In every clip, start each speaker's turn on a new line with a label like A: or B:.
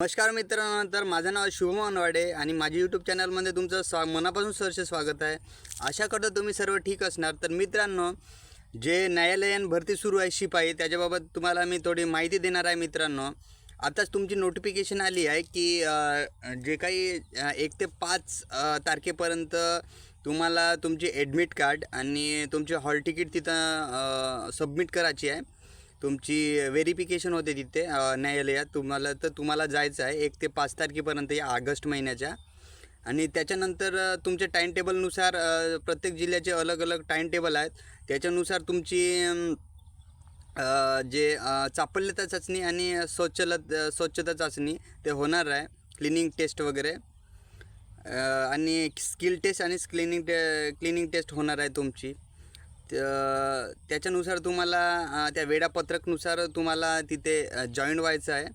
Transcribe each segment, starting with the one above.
A: नमस्कार मित्रांनो तर माझं नाव शुभम अनवाडे आणि माझ्या यूट्यूब चॅनलमध्ये तुमचं स्वा मनापासून सहर्ष स्वागत आहे. आशा करतो तुम्ही सर्व ठीक असणार. तर मित्रांनो जे न्यायालयीन भरती सुरू आहे शिपाई त्याच्याबाबत तुम्हाला मी थोडी माहिती देणार आहे मित्रांनो. आताच तुमची नोटिफिकेशन आली आहे की जे काही एक ते पाच तारखेपर्यंत तुम्हाला तुमची ॲडमिट कार्ड आणि तुमची हॉल तिकीट तिथं सबमिट करायची आहे. तुमची व्हेरिफिकेशन होते तिथे न्यायालयात. तुम्हाला तर तुम्हाला जायचं आहे. एक ते पाच तारखेपर्यंत या ऑगस्ट महिन्याच्या. आणि त्याच्यानंतर तुमच्या टाईम टेबलनुसार प्रत्येक जिल्ह्याचे अलग अलग टाईम टेबल आहेत. त्याच्यानुसार तुमची जे चापल्यता चाचणी आणि स्वच्छल स्वच्छता चाचणी ते होणार आहे. क्लिनिंग टेस्ट वगैरे. आणि स्किल टेस्ट आणि क्लिनिंग टे क्लिनिंग टेस्ट होणार आहे तुमची. त्याच्यानुसार तुम्हाला त्या वेळापत्रकनुसार तुम्हाला तिथे जॉईंट व्हायचं आहे.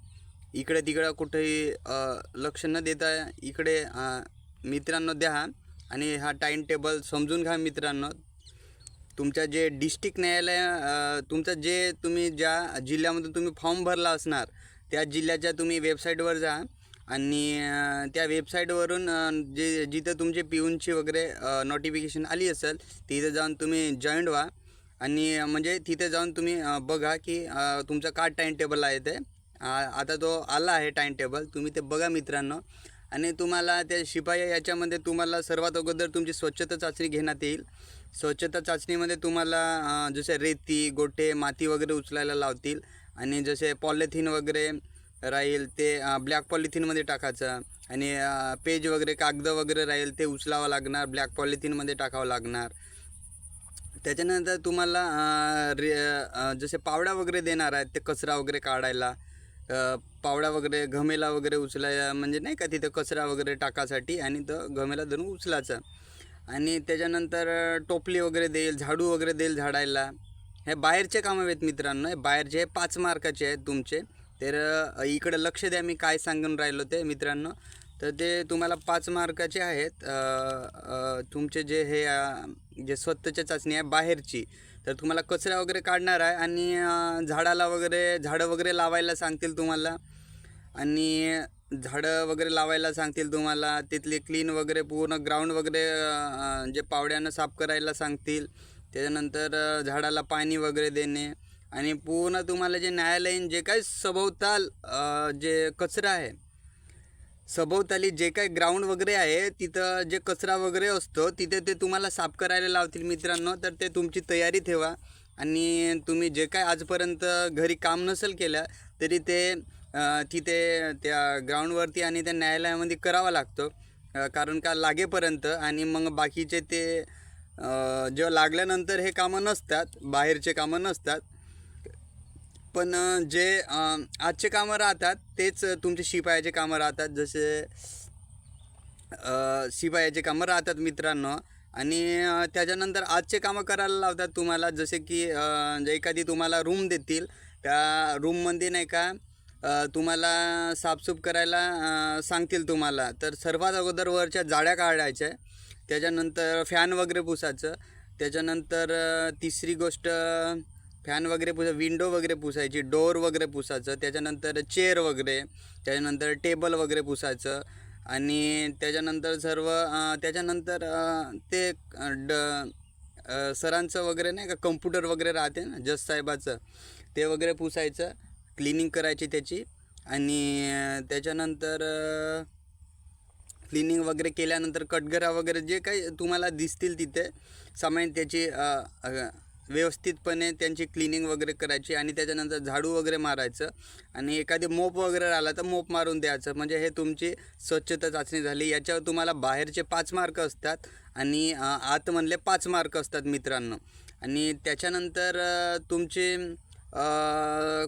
A: इकडे तिकडं कुठेही लक्ष न देता इकडे मित्रांनो द्या आणि हा टाईम टेबल समजून घ्या मित्रांनो. तुमच्या जे डिस्ट्रिक्ट न्यायालय तुमचं जे तुम्ही ज्या जिल्ह्यामध्ये तुम्ही फॉर्म भरला असणार त्या जिल्ह्याच्या तुम्ही वेबसाईटवर जा. आणि त्या वेबसाईटवरून जे जिथं तुमचे पिऊनची वगैरे नोटिफिकेशन आली असेल तिथे जाऊन तुम्ही जॉईंट व्हा. आणि म्हणजे तिथे जाऊन तुम्ही बघा की तुमचं काय टाईम टेबल आहे ते. आता तो आला आहे टाईम टेबल तुम्ही ते बघा मित्रांनो. आणि तुम्हाला त्या शिपाई याच्यामध्ये तुम्हाला सर्वात अगोदर तुमची स्वच्छता चाचणी घेण्यात येईल. स्वच्छता चाचणीमध्ये तुम्हाला जसे रेती गोटे माती वगैरे उचलायला लावतील. आणि जसे पॉलिथिन वगैरे राहील ते ब्लॅक पॉलिथिनमध्ये टाकायचं. आणि पेज वगैरे कागद वगैरे राहील ते उचलावं लागणार ब्लॅक पॉलिथिनमध्ये टाकावं लागणार. त्याच्यानंतर तुम्हाला रे जसे पावडा वगैरे देणार आहेत ते कचरा वगैरे काढायला पावडा वगैरे घमेला वगैरे उचलाय म्हणजे नाही का तिथं कचरा वगैरे टाकासाठी आणि तो घमेला धरून उचलायचं. आणि त्याच्यानंतर टोपली वगैरे देईल झाडू वगैरे देईल झाडायला. हे बाहेरचे कामं आहेत मित्रांनो हे बाहेरचे हे पाच मार्काचे आहेत तुमचे. तर इकडं लक्ष द्या मी काय सांगून राहिलो ते मित्रांनो. तर ते तुम्हाला पाच मार्काचे आहेत. तुमचे जे हे जे स्वतःच्या चाचणी आहे बाहेरची तर तुम्हाला कचरा वगैरे काढणार आहे आणि झाडाला वगैरे झाडं वगैरे लावायला सांगतील तुम्हाला. आणि झाडं वगैरे लावायला सांगतील तुम्हाला. तिथली क्लीन वगैरे पूर्ण ग्राउंड वगैरे जे पावड्यानं साफ करायला सांगतील. त्याच्यानंतर झाडाला पाणी वगैरे देणे. आणि पूर्ण तुम्हाला जे न्यायालयीन जे काही सभोवताल जे कचरा आहे सभोवताली जे काही ग्राउंड वगैरे आहे तिथं जे कचरा वगैरे असतो तिथे ते तुम्हाला साफ करायला लावतील मित्रांनो. तर ते तुमची तयारी ठेवा. आणि तुम्ही जे काय आजपर्यंत घरी काम नसेल केलं तरी ते तिथे त्या ग्राउंडवरती आणि त्या न्यायालयामध्ये करावा लागतो. कारण का लागेपर्यंत आणि मग बाकीचे ते जेव्हा लागल्यानंतर हे कामं नसतात बाहेरचे कामं नसतात पण जे आजचे कामं राहतात तेच तुमचे शिपायाचे कामं राहतात. जसे शिपायाचे कामं राहतात मित्रांनो. आणि त्याच्यानंतर आजचे कामं करायला लावतात तुम्हाला. जसे की जे म्हणजे एखादी तुम्हाला रूम देतील. त्या रूममध्ये नाही का तुम्हाला साफसूफ करायला सांगतील तुम्हाला. तर सर्वात अगोदर वरच्या जाळ्या काढायच्या. त्याच्यानंतर फॅन वगैरे पुसायचं. त्याच्यानंतर तिसरी गोष्ट फॅन वगैरे पुसा विंडो वगैरे पुसायची डोअर वगैरे पुसायचं त्याच्यानंतर चेअर वगैरे त्याच्यानंतर टेबल वगैरे पुसायचं आणि त्याच्यानंतर सर्व त्याच्यानंतर ते ड सरांचं वगैरे नाही का कम्प्युटर वगैरे राहते ना जस साहेबाचं ते वगैरे पुसायचं क्लिनिंग करायची त्याची आणि त्याच्यानंतर क्लिनिंग वगैरे केल्यानंतर कटघरा वगैरे जे काही तुम्हाला दिसतील तिथे सामान्य त्याची व्यवस्थितपणे त्यांची क्लिनिंग वगैरे करायची आणि त्याच्यानंतर झाडू वगैरे मारायचं. आणि एखादी मोप वगैरे राहिला तर मोप मारून द्यायचं. म्हणजे हे तुमची स्वच्छता चाचणी झाली. याच्यावर तुम्हाला बाहेरचे पाच मार्क असतात आणि आत आतमधले पाच मार्क असतात मित्रांनो. आणि त्याच्यानंतर तुमची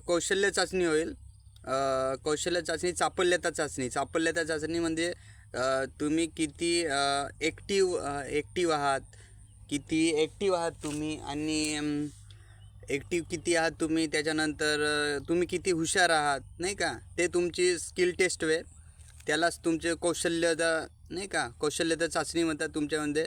A: कौशल्य चाचणी होईल. कौशल्य चाचणी चापल्यता चाचणी. चापल्यता चाचणी म्हणजे तुम्ही किती एक्टिव एक्टिव आहात. किती ॲक्टिव्ह आहात तुम्ही आणि ॲक्टिव्ह किती आहात तुम्ही? त्याच्यानंतर तुम्ही किती हुशार आहात नाही का? ते तुमची स्किल टेस्ट वे त्यालाच तुमचे कौशल्यता नाही का? कौशल्यता चाचणी म्हणतात तुमच्यामध्ये.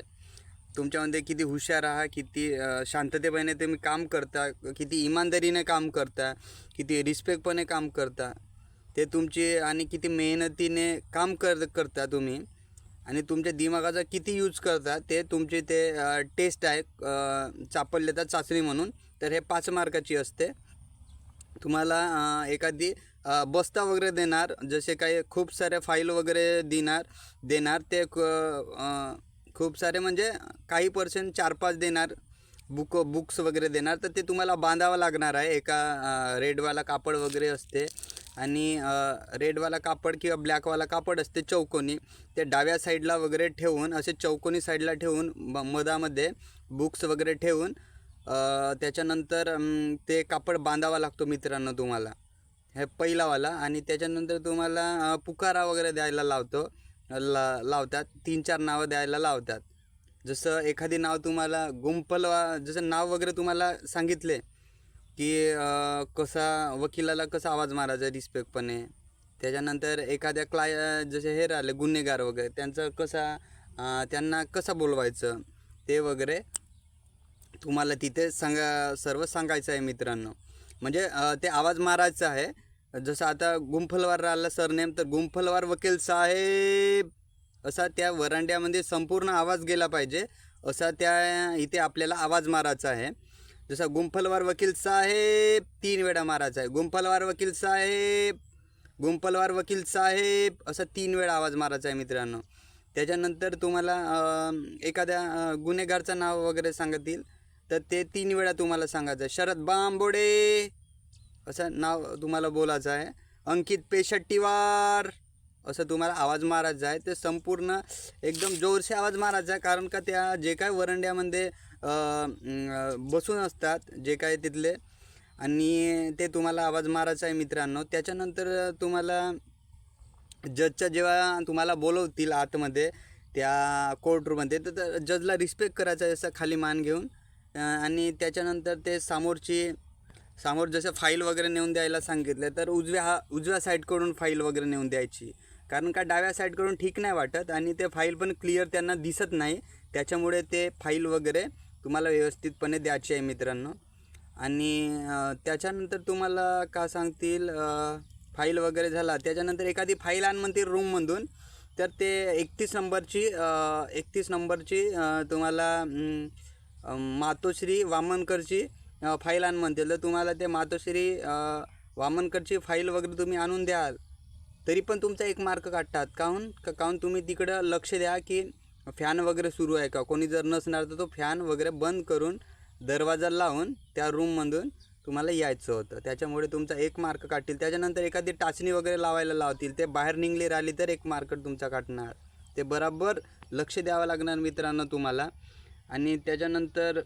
A: तुमच्यामध्ये किती हुशार आहात किती शांततेपणे तुम्ही काम करता किती इमानदारीने काम करता किती रिस्पेक्टपणे काम करता. ते तुमची आणि किती मेहनतीने काम कर करता तुम्ही. आणि तुमच्या दिमागाचा किती यूज करता ते तुमची ते टेस्ट आहे अ, चापल्यता चाचणी म्हणून. तर हे पाच मार्काची असते. तुम्हाला एखादी बस्ता वगैरे देणार जसे काही खूप सारे फाईल वगैरे देणार देणार ते क- खूप सारे म्हणजे काही पर्सेंट चार पाच देणार. बुक बुक्स वगैरे देणार तर ते तुम्हाला बांधावं लागणार आहे. एका रेडवाला कापड वगैरे असते. आणि रेडवाला कापड किंवा ब्लॅकवाला कापड असते चौकोनी. ते डाव्या साईडला वगैरे ठेवून असे चौकोनी साईडला ठेवून म- मधामध्ये बुक्स वगैरे ठेवून त्याच्यानंतर ते कापड बांधावा लागतो मित्रांनो तुम्हाला. हे पहिलावाला. आणि त्याच्यानंतर तुम्हाला पुकारा वगैरे द्यायला लावतो. ला लावतात. तीन चार नावं द्यायला लावतात. जसं एखादी नाव तुम्हाला गुंपल जसं नाव वगैरे तुम्हाला सांगितले की कसा वकिलाला कसा आवाज मारायचा रिस्पेक्टपणे? त्याच्यानंतर एखाद्या क्लाय जसे हे राहिले गुन्हेगार वगैरे त्यांचं कसा त्यांना कसं बोलवायचं ते वगैरे तुम्हाला तिथे सांगा सर्व सांगायचं आहे मित्रांनो. म्हणजे ते आवाज मारायचा आहे. जसं आता गुंफलवार राहिला सरनेम तर गुंफलवार वकील साहेब असा त्या वरांड्यामध्ये संपूर्ण आवाज गेला पाहिजे असा त्या इथे आपल्याला आवाज मारायचा आहे. जसा गुंफलवार वकील साहेब तीन वेळा मारायचा आहे. गुंफलवार वकील साहेब गुंफलवार वकील साहेब असा तीन वेळा आवाज मारायचा आहे मित्रांनो. त्याच्यानंतर तुम्हाला एखाद्या गुन्हेगारचं नाव वगैरे सांगतील तर ते तीन वेळा तुम्हाला सांगायचं आहे. शरद बांबोडे असं नाव तुम्हाला बोलायचं आहे. अंकित पेशट्टीवार असं तुम्हाला आवाज मारायचा आहे ते संपूर्ण एकदम जोरशी आवाज मारायचा आहे कारण का त्या जे काय वरंड्यामध्ये बसून असतात जे काय तिथले आणि ते तुम्हाला आवाज मारायचा आहे मित्रांनो. त्याच्यानंतर तुम्हाला जजच्या जेव्हा तुम्हाला बोलवतील आतमध्ये त्या कोर्टरूममध्ये तर जजला रिस्पेक्ट करायचा आहे असं खाली मान घेऊन. आणि त्याच्यानंतर ते समोरची समोर जसं फाईल वगैरे नेऊन द्यायला सांगितलं तर उजव्या हा उजव्या साईडकडून फाईल वगैरे नेऊन द्यायची. कारण का डाव्या साईडकडून ठीक नाही वाटत आणि ते फाईल पण क्लिअर त्यांना दिसत नाही. त्याच्यामुळे ते फाईल वगैरे तुम्हाला व्यवस्थितपणे द्यायची आहे मित्रांनो. आणि त्याच्यानंतर तुम्हाला का सांगतील फाईल वगैरे झाला. त्याच्यानंतर एखादी फाईल आण म्हणतील रूममधून तर ते एकतीस नंबरची एकतीस नंबरची तुम्हाला मातोश्री वामनकरची फाईल आण म्हणतील. तर तुम्हाला ते मातोश्री वामनकरची फाईल वगैरे तुम्ही आणून द्याल. तरी पण तुमचा एक मार्क काढतात. काहून? का काहून तुम्ही तिकडं लक्ष द्या की फॅन वगैरे सुरू आहे का? कोणी जर नसणार तर तो फॅन वगैरे बंद करून दरवाजा लावून त्या रूममधून तुम्हाला यायचं होतं. त्याच्यामुळे तुमचा एक मार्क काढतील. त्याच्यानंतर एखादी टाचणी वगैरे लावायला लावतील. ते बाहेर निघले राहिली तर एक मार्क तुमचा काढणार. ते बराबर लक्ष द्यावं लागणार मित्रांनो तुम्हाला. आणि त्याच्यानंतर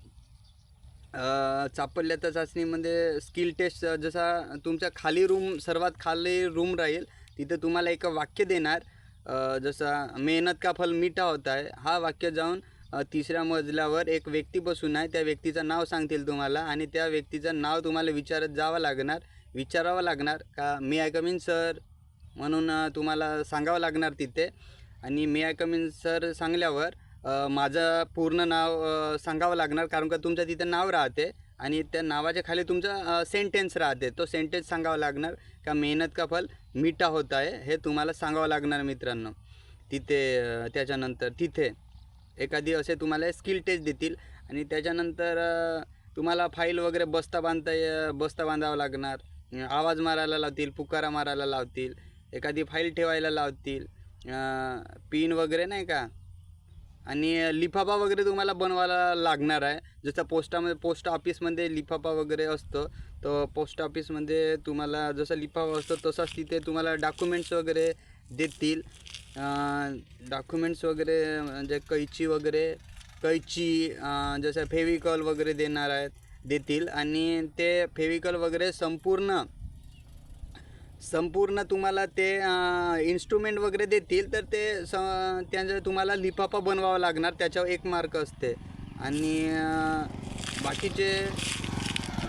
A: चापल्याच्या चाचणीमध्ये स्किल टेस्ट जसा तुमच्या खाली रूम सर्वात खाली रूम राहील तिथं तुम्हाला एक वाक्य देणार. जसं जसा मेहनत का फल मिठा होता है हा वाक्य जाऊन तिसऱ्या मजल्यावर एक व्यक्ती बसून आहे त्या व्यक्तीचं नाव सांगतील तुम्हाला आणि त्या व्यक्तीचं नाव तुम्हाला विचारत जावं लागणार. विचारावं लागणार का मी आय कमीन सर म्हणून तुम्हाला सांगावं लागणार तिथे. आणि मी आय कमीन सर सांगल्यावर माझं पूर्ण नाव सांगावं लागणार कारण का तुमचं तिथं नाव राहते. आणि त्या नावाच्या खाली तुमचा सेंटेन्स राहते. तो सेंटेन्स सांगावा लागणार का मेहनत का फल मिठा होत आहे हे तुम्हाला सांगावं लागणार मित्रांनो. तिथे त्याच्यानंतर तिथे एखादी असे तुम्हाला स्किल टेस्ट देतील आणि त्याच्यानंतर तुम्हाला फाईल वगैरे बस्ता बांधता ये- बस्ता बांधावा लागणार. आवाज मारायला लावतील पुकारा मारायला लावतील एखादी फाईल ठेवायला लावतील पिन वगैरे नाही का? आणि लिफाफा वगैरे तुम्हाला बनवायला लागणार आहे. जसं पोस्टामध्ये पोस्ट ऑफिसमध्ये लिफाफा वगैरे असतो तर पोस्ट ऑफिसमध्ये तुम्हाला जसं लिफाफा असतो तसाच तिथे तुम्हाला डॉक्युमेंट्स वगैरे देतील. डॉक्युमेंट्स वगैरे म्हणजे कैची वगैरे कैची जसं फेविकॉल वगैरे देणार आहेत देतील. आणि ते फेविकॉल वगैरे संपूर्ण संपूर्ण तुम्हाला ते इन्स्ट्रुमेंट वगैरे देतील तर ते स त्यांचं तुम्हाला लिफाफा बनवावा लागणार त्याच्यावर एक मार्क असते. आणि बाकीचे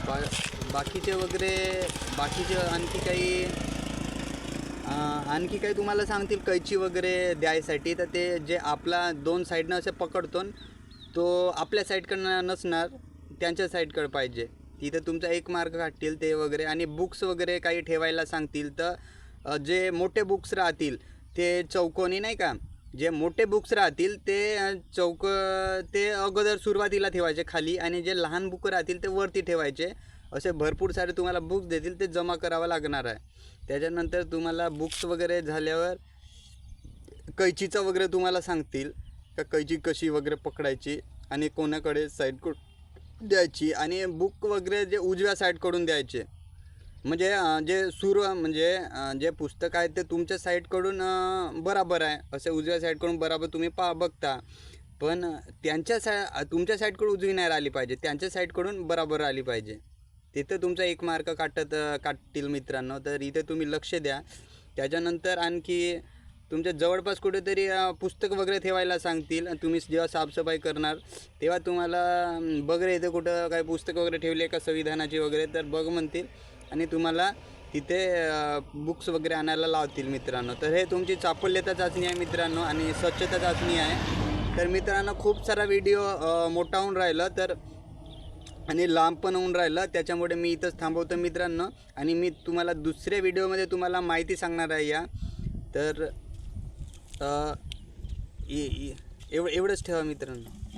A: बा बाकीचे वगैरे बाकीचे आणखी काही आणखी काही तुम्हाला सांगतील कैची वगैरे द्यायसाठी तर ते जे आपला दोन साईडनं असे पकडतो तो आपल्या साईडकडनं नसणार त्यांच्या साईडकडं पाहिजे. तिथं तुमचा एक मार्क काढतील ते वगैरे आणि बुक्स वगैरे काही ठेवायला सांगतील तर जे मोठे बुक्स राहतील ते चौकोनी नाही का? जे मोठे बुक्स राहतील ते चौक ते अगोदर सुरुवातीला ठेवायचे खाली आणि जे लहान बुक राहतील ते वरती ठेवायचे. असे भरपूर सारे तुम्हाला बुक्स देतील ते जमा करावं लागणार आहे. त्याच्यानंतर तुम्हाला बुक्स वगैरे झाल्यावर कैचीचं वगैरे तुम्हाला सांगतील का कैची कशी वगैरे पकडायची आणि कोणाकडे साईड कुठ द्यायची आणि बुक वगैरे जे उजव्या साईडकडून द्यायचे. म्हणजे जे सुरू म्हणजे जे पुस्तक आहे ते तुमच्या साईडकडून बराबर आहे. असे उजव्या साईडकडून बराबर तुम्ही पा बघता. पण त्यांच्या साय तुमच्या साईडकडून उजवी नाही राहिली पाहिजे. त्यांच्या साईडकडून बराबर आली पाहिजे. तिथं तुमचा एक मार्क काटत काटतील मित्रांनो. तर इथे तुम्ही लक्ष द्या. त्याच्यानंतर आणखी तुमच्या जवळपास कुठेतरी पुस्तक वगैरे ठेवायला सांगतील आणि तुम्ही जेव्हा साफसफाई करणार तेव्हा तुम्हाला बघ रे कुठं काही पुस्तक वगैरे ठेवले का संविधानाची वगैरे तर बघ म्हणतील आणि तुम्हाला तिथे बुक्स वगैरे आणायला लावतील मित्रांनो. तर हे तुमची चापल्यता चाचणी आहे मित्रांनो आणि स्वच्छता चाचणी आहे. तर मित्रांनो खूप सारा व्हिडिओ मोठा होऊन राहिलं तर आणि लांब पण होऊन राहिलं त्याच्यामुळे मी इथंच थांबवतो मित्रांनो. आणि मी तुम्हाला दुसऱ्या व्हिडिओमध्ये तुम्हाला माहिती सांगणार आहे या. तर एव एवढंच ठेवा मित्रांनो.